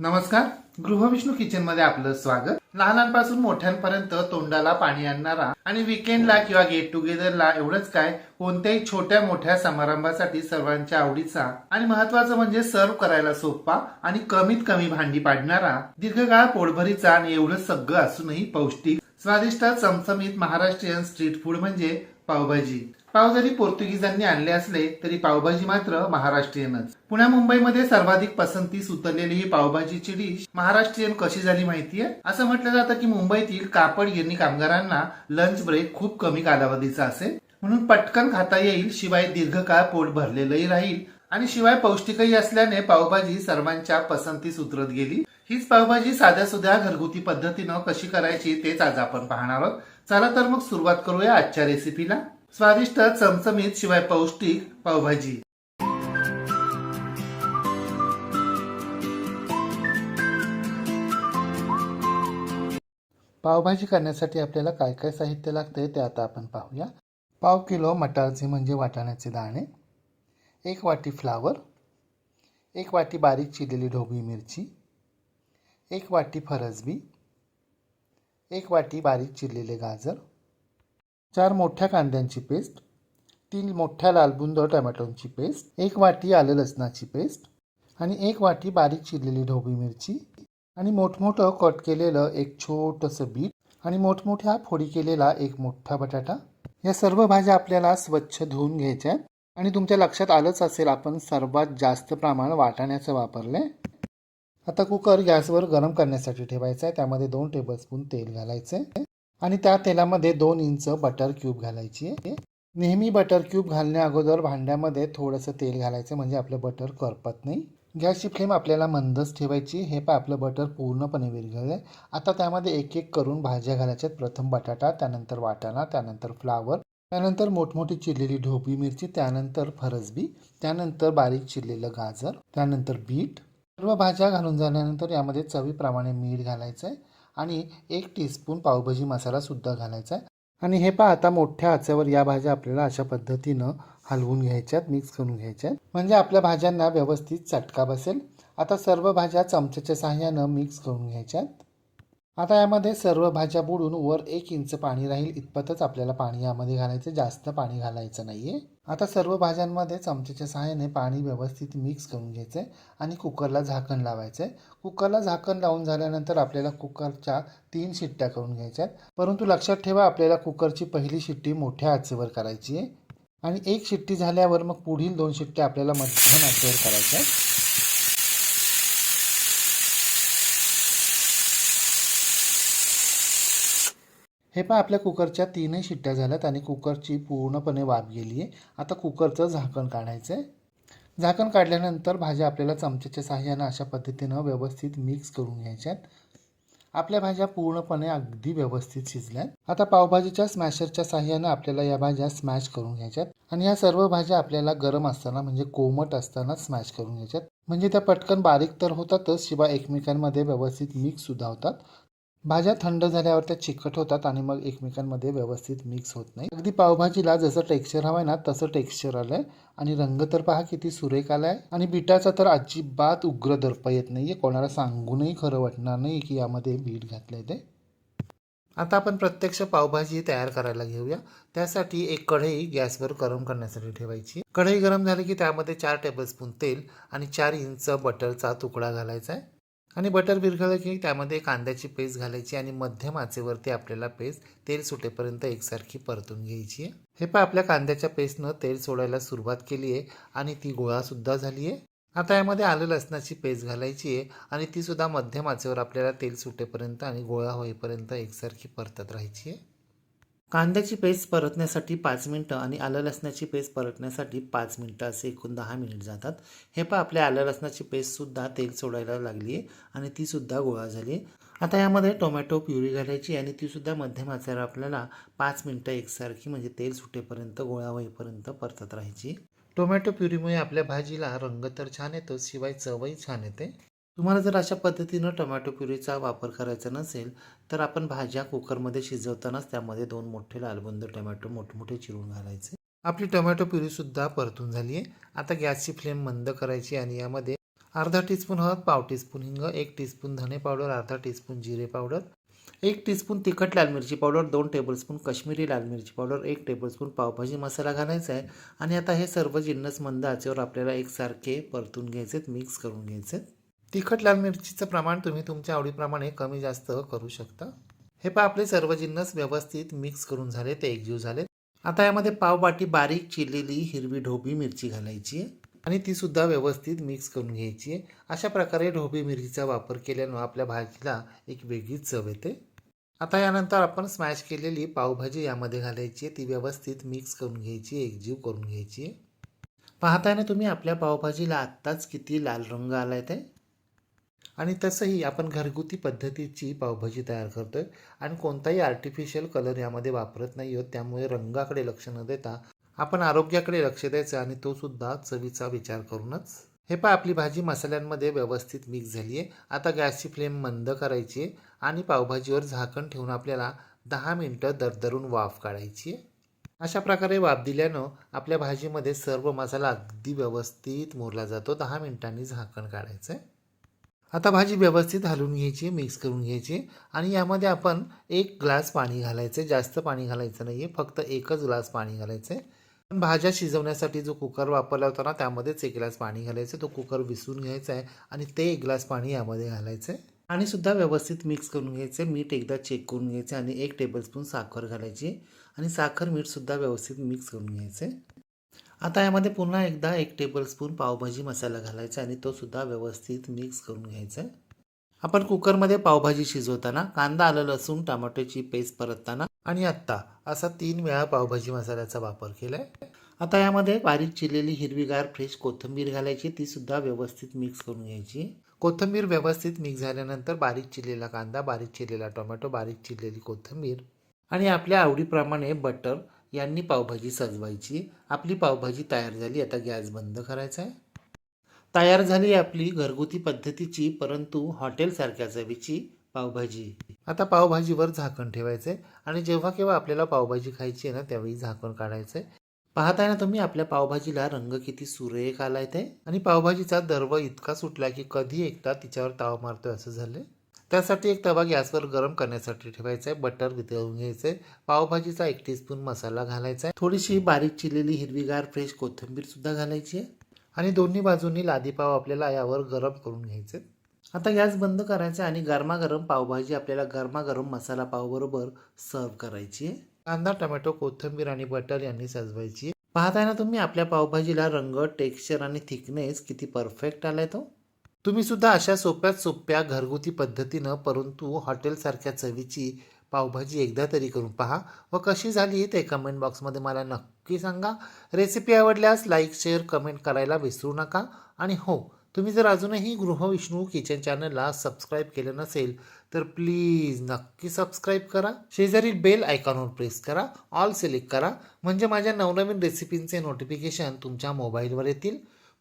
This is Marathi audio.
नमस्कार. गृहविष्णू किचनमध्ये आपलं स्वागत. लहानांपासून मोठ्यांपर्यंत तोंडाला पाणी आणणारा आणि विकेंडला किंवा गेट टुगेदरला एवढंच काय कोणत्याही छोट्या मोठ्या समारंभासाठी सर्वांच्या आवडीचा आणि महत्वाचं म्हणजे सर्व करायला सोपा आणि कमीत कमी भांडी पाडणारा दीर्घकाळ पोटभरीचा आणि एवढं सगळं असूनही पौष्टिक स्वादिष्ट चमचमीत महाराष्ट्रीयन स्ट्रीट फूड म्हणजे पावभाजी. पाव जरी पोर्तुगीजांनी आणले असले तरी पावभाजी मात्र महाराष्ट्रीयनच. पुण्या मुंबईमध्ये सर्वाधिक पसंतीस उतरलेली ही पावभाजीची डिश महाराष्ट्रीयन कशी झाली माहितीये? असं म्हटलं जातं की मुंबईतील कापड गिरणी कामगारांना लंच ब्रेक खूप कमी कालावधीचा असेल. म्हणून पटकन खाता येईल शिवाय दीर्घकाळ पोट भरलेलंही राहील आणि शिवाय पौष्टिकही असल्याने पावभाजी सर्वांच्या पसंतीस उतरत गेली. हीच पावभाजी साध्या सुध्या घरगुती पद्धतीनं कशी करायची तेच आज आपण पाहणार आहोत. चला तर मग सुरुवात करूया आजच्या रेसिपीला स्वादिष्ट चमचमीत शिवाय पौष्टिक पावभाजी. पावभाजी करण्यासाठी आपल्याला काय काय साहित्य लागते ते आता आपण पाहूया. पाव किलो मटारचे म्हणजे वाटाण्याचे दाणे एक वाटी फ्लावर एक वाटी बारीक चिरलेली ढोबळी मिरची एक वाटी फरसबी एक वाटी बारीक चिरलेले गाजर चार मोठ्या कांद्यांची पेस्ट तीन मोठ्या लालबुंद टमॅटोंची पेस्ट एक वाटी आलं लसणाची पेस्ट आणि एक वाटी बारीक चिरलेली ढोबी मिरची आणि मोठमोठं कट केलेलं एक छोटंसं बीट आणि मोठमोठ्या फोडी केलेला एक मोठा बटाटा. या सर्व भाज्या आपल्याला स्वच्छ धुवून घ्यायच्या आहेत आणि तुमच्या लक्षात आलंच असेल आपण सर्वात जास्त प्रमाण वाटाण्याचं वापरले आता कुकर गॅसवर गरम करण्यासाठी ठेवायचा आहे त्यामध्ये दोन टेबलस्पून तेल घालायचं आहे आणि त्या तेलामध्ये दोन इंच बटर क्यूब घालायची आहे. नेहमी बटर क्यूब घालण्या अगोदर भांड्यामध्ये थोडंसं तेल घालायचं म्हणजे आपलं बटर करपत नाही. गॅसची फ्लेम आपल्याला मंदच ठेवायची हे पण आपलं बटर पूर्णपणे विरघळलं आहे. आता त्यामध्ये एक एक करून भाज्या घालायच्यात प्रथम बटाटा त्यानंतर वाटाणा त्यानंतर फ्लावर त्यानंतर मोठमोठी चिरलेली ढोबी मिरची त्यानंतर फरसबी त्यानंतर बारीक चिरलेलं गाजर त्यानंतर बीट. सर्व भाज्या घालून झाल्यानंतर यामध्ये चवीप्रमाणे मीठ घालायचं आहे. आणि एक टीस्पून पावभाजी मसालासुद्धा घालायचा आहे. आणि हे पहा आता मोठ्या आचेवर या भाज्या आपल्याला अशा पद्धतीनं हलवून घ्यायच्यात मिक्स करून घ्यायच्यात. म्हणजे आपल्या भाज्यांना व्यवस्थित चटका बसेल. आता सर्व भाज्या चमच्याच्या साह्यानं मिक्स करून घ्यायच्यात. आता यामध्ये सर्व भाज्या बुडून वर एक इंच पाणी राहील इतपतच आपल्याला पाणी यामध्ये घालायचं जास्त पाणी घालायचं नाही आहे आता सर्व भाज्यांमध्ये चमच्याच्या सहाय्याने पाणी व्यवस्थित मिक्स करून घ्यायचं आहे आणि कुकरला झाकण लावायचं आहे कुकरला झाकण लावून झाल्यानंतर आपल्याला कुकरच्या तीन शिट्ट्या करून घ्यायच्या आहेत परंतु लक्षात ठेवा आपल्याला कुकरची पहिली शिट्टी मोठ्या आचेवर करायची आहे आणि एक शिट्टी झाल्यावर मग पुढील दोन शिट्ट्या आपल्याला मध्यम आचेवर करायच्या आहेत हे पण आपल्या कुकरच्या तीनही शिट्ट्या झाल्यात आणि कुकरची पूर्णपणे वाफ गेली आहे आता कुकरचं झाकण काढायचं आहे झाकण काढल्यानंतर भाज्या आपल्याला चमच्याच्या साह्यानं अशा पद्धतीनं व्यवस्थित मिक्स करून घ्यायच्या आपल्या भाज्या पूर्णपणे अगदी व्यवस्थित शिजल्यात. आता पावभाजीच्या स्मॅशरच्या साह्यानं आपल्याला या भाज्या स्मॅश करून घ्यायच्यात. आणि या सर्व भाज्या आपल्याला गरम असताना म्हणजे कोमट असताना स्मॅश करून घ्यायच्यात. म्हणजे त्या पटकन बारीक तर होतातच शिवाय एकमेकांमध्ये व्यवस्थित मिक्स सुद्धा होतात. भाज्या थंड झाल्यावर त्या चिकट होतात आणि मग एकमेकांमध्ये व्यवस्थित मिक्स होत नाही. अगदी पावभाजीला जसं टेक्स्चर हवं आहे ना तसं टेक्स्चर आलं आहे आणि रंग तर पहा किती सुरेख आलाय. आणि बिटाचा तर अजिबात उग्र दर्प येत नाही आहे कोणाला सांगूनही खरं वाटणार नाही की यामध्ये बीट आहे ते. आता आपण प्रत्यक्ष पावभाजी तयार करायला घेऊया. त्यासाठी एक कढई गॅसवर गरम करण्यासाठी ठेवायची. कढई गरम झाली की त्यामध्ये चार टेबलस्पून तेल आणि चार इंच बटरचा तुकडा घालायचा आहे आणि बटर विरघळलं की त्यामध्ये कांद्याची पेस्ट घालायची आणि मध्यम आचेवरती आपल्याला पेस्ट तेल सुटेपर्यंत एकसारखी परतून घ्यायची आहे. हे पण आपल्या कांद्याच्या पेस्टनं तेल सोडायला सुरुवात केली आहे आणि ती गोळासुद्धा झाली आहे. आता यामध्ये आलं लसणाची पेस्ट घालायची आहे आणि ती सुद्धा मध्यम आचेवर आपल्याला तेल सुटेपर्यंत आणि गोळा होईपर्यंत एकसारखी परतत राहायची आहे. कांद्याची पेस्ट परतण्यासाठी पाच मिनटं आणि आलं लसणाची पेस्ट परतण्यासाठी पाच मिनटं असे एकूण दहा मिनिट जातात. हे पण आपल्या आलं लसणाची पेस्टसुद्धा तेल सोडायला लागली आहे आणि तीसुद्धा गोळा झाली आहे. आता यामध्ये टोमॅटो प्युरी घालायची आणि तीसुद्धा मध्यम आचार आपल्याला पाच मिनटं एकसारखी म्हणजे तेल सुटेपर्यंत गोळा होईपर्यंत परतत राहायची. टोमॅटो प्युरीमुळे आपल्या भाजीला रंग तर छान येतो शिवाय चवही छान येते. तुम्हाला जर अशा पद्धतीनं टोमॅटो प्युरीचा वापर करायचा नसेल तर आपण भाज्या कुकरमध्ये शिजवतानाच त्यामध्ये दोन मोठे लालबुंद टोमॅटो मोठमोठे चिरून घालायचे. आपली टोमॅटो प्युरीसुद्धा परतून झाली आहे. आता गॅसची फ्लेम मंद करायची आणि यामध्ये अर्धा टीस्पून हळद पाव टीस्पून हिंग एक टीस्पून धने पावडर अर्धा टीस्पून जिरे पावडर एक टीस्पून तिखट लाल मिरची पावडर दोन टेबलस्पून काश्मीरी लाल मिरची पावडर एक टेबलस्पून पावभाजी मसाला घालायचा आहे. आणि आता हे सर्व जिन्नस मंद आचेवर आपल्याला एकसारखे परतून घ्यायचेत मिक्स करून घ्यायचे तिखट लाल मिरचीचं प्रमाण तुम्ही तुमच्या आवडीप्रमाणे कमी जास्त करू शकता. हे पहा आपले सर्व जिन्नस व्यवस्थित मिक्स करून झाले ते एकजीव झाले. आता यामध्ये पाववाटी बारीक चिरलेली हिरवी ढोबी मिरची घालायची आहे आणि ती सुद्धा व्यवस्थित मिक्स करून घ्यायची आहे. अशा प्रकारे ढोबी मिरचीचा वापर केल्यानं आपल्या भाजीला एक वेगळीच चव येते. आता यानंतर आपण स्मॅश केलेली पावभाजी यामध्ये घालायची आहे. ती व्यवस्थित मिक्स करून घ्यायची एकजीव करून घ्यायची आहे. पाहताना तुम्ही आपल्या पावभाजीला आत्ताच किती लाल रंग आला आहे ते? आणि तसंही आपण घरगुती पद्धतीची पावभाजी तयार करतो आहे आणि कोणताही आर्टिफिशियल कलर यामध्ये वापरत नाही आहोत. त्यामुळे रंगाकडे लक्ष न देता आपण आरोग्याकडे लक्ष द्यायचं आणि तो सुद्धा चवीचा विचार करूनच. हे पहा आपली भाजी मसाल्यांमध्ये व्यवस्थित मिक्स झाली आहे आता गॅसची फ्लेम मंद करायची आहे आणि पावभाजीवर झाकण ठेवून आपल्याला दहा मिनटं दरदरून वाफ काढायची आहे. अशा प्रकारे वाफ दिल्यानं आपल्या भाजीमध्ये सर्व मसाला अगदी व्यवस्थित मोरला जातो. दहा मिनिटांनी झाकण काढायचं आहे आता भाजी व्यवस्थित हलवून घ्यायची मिक्स करून घ्यायची आणि यामध्ये आपण एक ग्लास पाणी घालायचं आहे. जास्त पाणी घालायचं नाही आहे फक्त एकच ग्लास पाणी घालायचं आहे. पण भाज्या शिजवण्यासाठी जो कुकर वापरला होता ना त्यामध्येच एक ग्लास पाणी घालायचं तो कुकर विसरून घ्यायचा आहे आणि ते एक ग्लास पाणी यामध्ये घालायचं आहे. आणि सुद्धा व्यवस्थित मिक्स करून घ्यायचं मीठ एकदा चेक करून घ्यायचं आणि एक टेबलस्पून साखर घालायची आणि साखर मीठसुद्धा व्यवस्थित मिक्स करून घ्यायचं आहे. आता यामध्ये पुन्हा एकदा एक टेबलस्पून पावभाजी मसाला घालायचा आणि तो सुद्धा व्यवस्थित मिक्स करून घ्यायचा आहे. आपण कुकरमध्ये पावभाजी शिजवताना कांदा आलं लसूण टमाटोची पेस्ट परतताना आणि आत्ता असा तीन वेळा पावभाजी मसाल्याचा वापर केला आहे आता यामध्ये बारीक चिरलेली हिरवीगार फ्रेश कोथिंबीर घालायची ती सुद्धा व्यवस्थित मिक्स करून घ्यायची. कोथिंबीर व्यवस्थित मिक्स झाल्यानंतर बारीक चिरलेला कांदा बारीक चिरलेला टोमॅटो बारीक चिरलेली कोथिंबीर आणि आपल्या आवडीप्रमाणे बटर यांनी पावभाजी सजवायची. आपली पावभाजी तयार झाली आता गॅस बंद करायचा आहे. तयार झाली आपली घरगुती पद्धतीची परंतु हॉटेलसारख्या चवीची पावभाजी. आता पावभाजीवर झाकण ठेवायचं आहे आणि जेव्हा केव्हा आपल्याला पावभाजी खायची आहे ना त्यावेळी झाकण काढायचं आहे पाहताय ना तुम्ही आपल्या पावभाजीला रंग किती सुरेख आलाय ते. आणि पावभाजीचा दर्व इतका सुटला की कधी एकदा तिच्यावर ताव मारतोय असं झालं त्यासाठी एक तवा गॅसवर गरम करण्यासाठी ठेवायचा आहे. बटर वितळून घ्यायचं आहे. पावभाजीचा एक टीस्पून मसाला घालायचा आहे. थोडीशी बारीक चिरलेली हिरवीगार फ्रेश कोथिंबीरसुद्धा घालायची आहे. आणि दोन्ही बाजूंनी लादी पाव आपल्याला यावर गरम करून घ्यायचे आता गॅस बंद करायचा आणि गरमागरम पावभाजी आपल्याला गरमागरम मसाला पावबरोबर सर्व करायची आहे. कांदा टोमॅटो कोथिंबीर आणि बटर यांनी सजवायची पाहताय ना तुम्ही आपल्या पावभाजीला रंग टेक्स्चर आणि थिकनेस किती परफेक्ट आलाय तो. तुम्ही सुद्धा अशा सोप्यात सोप्या घरगुती पद्धतीनं परंतु हॉटेलसारख्या चवीची पावभाजी एकदा तरी करून पहा. व कशी झाली ते कमेंट बॉक्समध्ये मला नक्की सांगा. रेसिपी आवडल्यास लाईक शेअर कमेंट करायला विसरू नका. आणि हो तुम्ही जर अजूनही गृहविष्णू किचन चॅनलला सबस्क्राईब केलं नसेल तर प्लीज नक्की सबस्क्राईब करा. शेजारी बेल आयकॉनवर प्रेस करा. ऑल सिलेक्ट करा. म्हणजे माझ्या नवनवीन रेसिपींचे नोटिफिकेशन तुमच्या मोबाईलवर येतील.